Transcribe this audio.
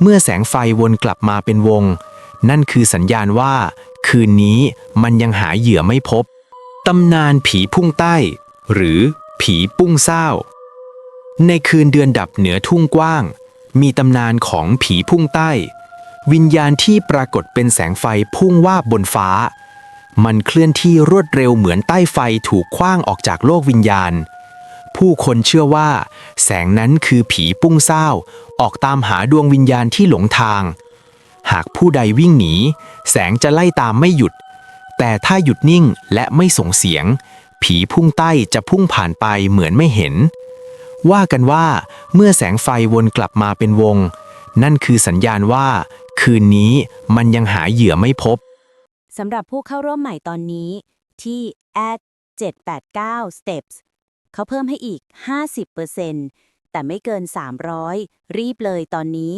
เมื่อแสงไฟวนกลับมาเป็นวง นั่นคือสัญญาณว่า คืนนี้มันยังหาเหยื่อไม่พบ ตำนานผีพุ่งใต้ หรือผีปุ้งเศร้า ในคืนเดือนดับเหนือทุ่งกว้าง มีตำนานของผีพุ่งใต้ วิญญาณที่ปรากฏเป็นแสงไฟพุ่งวาบบนฟ้า มันเคลื่อนที่รวดเร็วเหมือนใต้ไฟถูกคว้างออกจากโลกวิญญาณ ผู้คนเชื่อว่า แสงนั้นคือผีปุ้งเศร้า ออกตามหาดวงวิญญาณที่หลงทาง หากผู้ใดวิ่งหนี แสงจะไล่ตามไม่หยุด แต่ถ้าหยุดนิ่งและไม่ส่งเสียง ผีพุ่งใต้จะพุ่งผ่านไปเหมือนไม่เห็น ว่ากันว่าเมื่อแสงไฟวนกลับมาเป็นวง นั่นคือสัญญาณว่า คืนนี้มันยังหาเหยื่อไม่พบสำหรับผู้เข้าร่วมใหม่ตอนนี้ที่ add 789 steps เขาเพิ่มให้อีก 50%แต่ไม่เกิน 300 รีบเลยตอนนี้